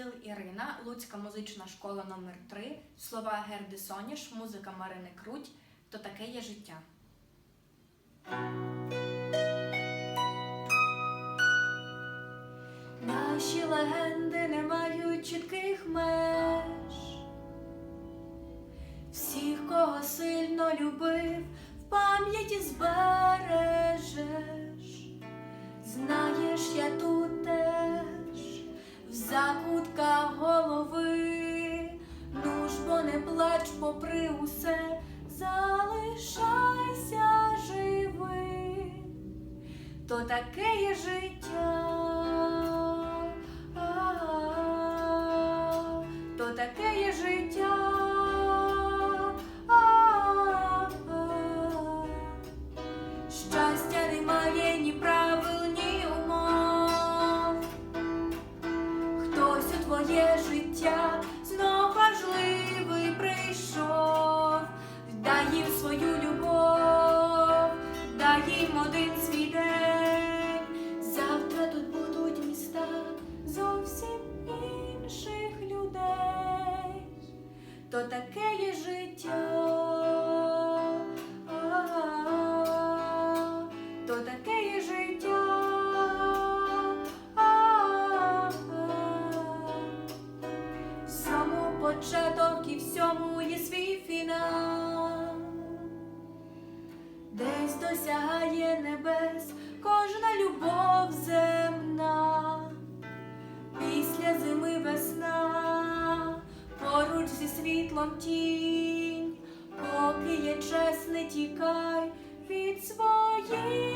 Шпіндел Ірина, Луцька музична школа номер 3 слова Герди Соняш, музика Марини Круть. То таке є життя. Наші легенди не мають чітких меж. Всіх, кого сильно любив, в пам'яті збережеш. Знаєш, я тут в закутках голови. Ну бо не плач, попри усе, залишайся живим то таке є життя, Твоє життя знов важливий прийшов, дай їм свою любов, дай їм один свій день. Завтра тут будуть міста зовсім інших людей. То таке є життя. Досягає небес кожна любов земна, після зими весна, поруч зі світлом тінь, поки є час, тікай від своїх